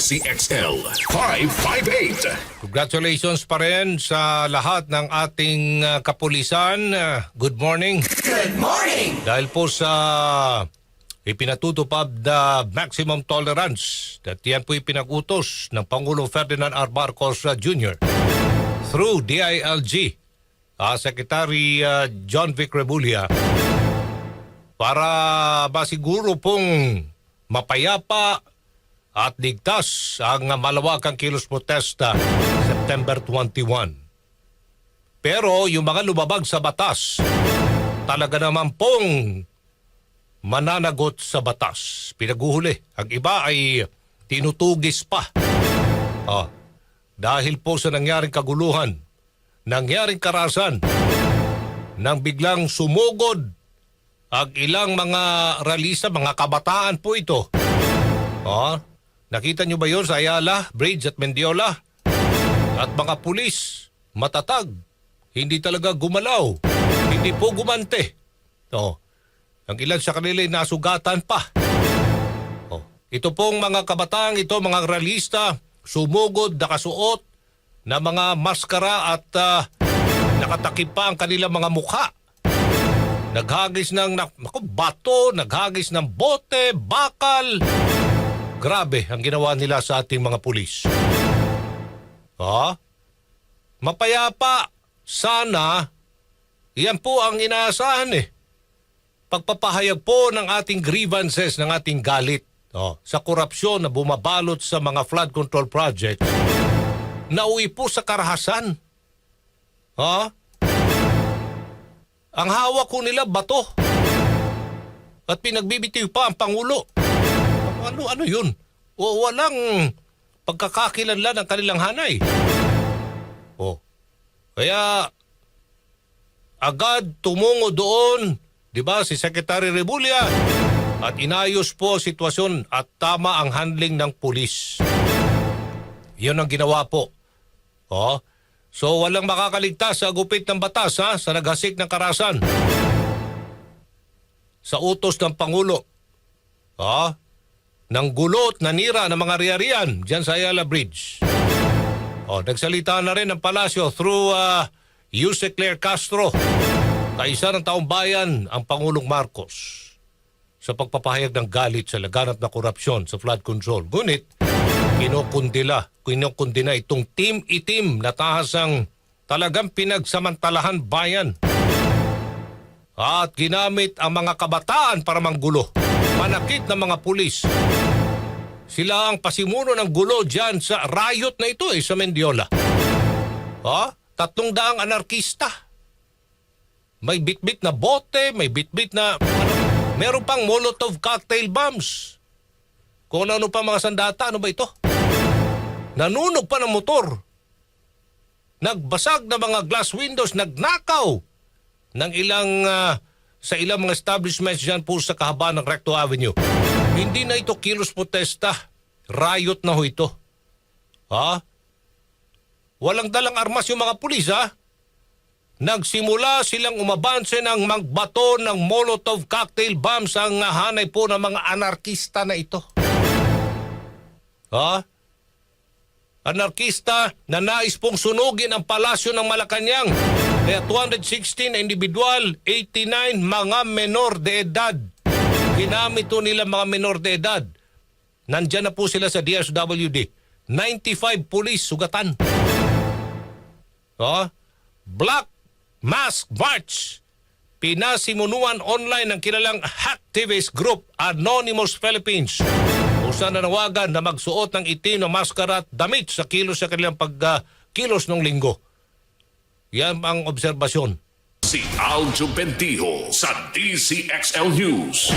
DCXL 558. Congratulations pa rin sa lahat ng ating uh, kapulisan. Uh, good morning. Good morning! Dahil po sa ipinatutupad na maximum tolerance at yan po ipinag-utos ng Pangulo Ferdinand R. Marcos uh, Jr. through DILG, uh, Secretary uh, John Vic Rebulla, para masiguro pong mapayapa at ligtas ang malawakang kilos protesta September 21. Pero yung mga lumabag sa batas, talaga naman pong mananagot sa batas. Pinaguhuli. Ang iba ay tinutugis pa. Ah, dahil po sa nangyaring kaguluhan, nangyaring karasan, nang biglang sumugod ang ilang mga ralisa, mga kabataan po ito. Ah, nakita nyo ba yun sa Ayala, Bridge at Mendiola? At mga pulis, matatag, hindi talaga gumalaw, hindi po gumante. Oh, ang ilan sa kanila ay nasugatan pa. Oh, ito pong mga kabataang ito, mga realista, sumugod, nakasuot na mga maskara at ah, nakatakip pa ang kanilang mga mukha. Naghagis ng nak- naku, bato, naghagis ng bote, bakal. Grabe ang ginawa nila sa ating mga pulis. Ha? Mapayapa. Sana. Yan po ang inaasahan eh. Pagpapahayag po ng ating grievances, ng ating galit oh, sa korupsyon na bumabalot sa mga flood control projects, nauwi po sa karahasan. Ha? Ang hawak ko nila bato. At pinagbibitiw pa ang Pangulo. Ano, ano yun? O walang pagkakakilanlan ng kanilang hanay. Oh. Kaya agad tumungo doon, 'di ba, si Secretary Rebulla at inayos po sitwasyon at tama ang handling ng pulis. 'Yun ang ginawa po. Oh. So walang makakaligtas sa gupit ng batas ha, sa naghasik ng karasan. Sa utos ng Pangulo. Ha? Ng gulot na nira ng mga riyarian dyan sa Ayala Bridge. Oh, nagsalita na rin ng palasyo through uh, Yuse Claire Castro, kaisa ng taong bayan ang Pangulong Marcos sa pagpapahayag ng galit sa laganap na korupsyon sa flood control. Ngunit, kinukundila, kinukundina itong team itim na tahasang talagang pinagsamantalahan bayan. At ginamit ang mga kabataan para manggulo. Manakit ng mga pulis. Sila ang pasimuno ng gulo dyan sa riot na ito eh, sa Mendiola. Ha? Tatlong daang anarkista. May bitbit na bote, may bitbit na... Ano, meron pang Molotov cocktail bombs. Kung ano pa mga sandata, ano ba ito? Nanunog pa ng motor. Nagbasag na mga glass windows, nagnakaw ng ilang ah, sa ilang mga establishments dyan po sa kahabaan ng Recto Avenue. Hindi na ito kilos protesta. Riot na ho ito. Ha? Walang dalang armas yung mga pulis ha? Nagsimula silang umabanse ng magbato ng Molotov cocktail bombs ang hanay po ng mga anarkista na ito. Ha? Anarkista na nais pong sunugin ang palasyo ng Malacanang. Kaya 216 na individual, 89 mga menor de edad. Ginamit nila mga menor de edad. Nandyan na po sila sa DSWD. 95 police sugatan. Oh, Black Mask March. Pinasimunuan online ng kilalang hacktivist group Anonymous Philippines. Kung saan nanawagan na magsuot ng itim na maskara at damit sa kilos sa kanilang pagkilos ng linggo. Yan ang obserbasyon. Si Aljo Bendijo sa DCXL News.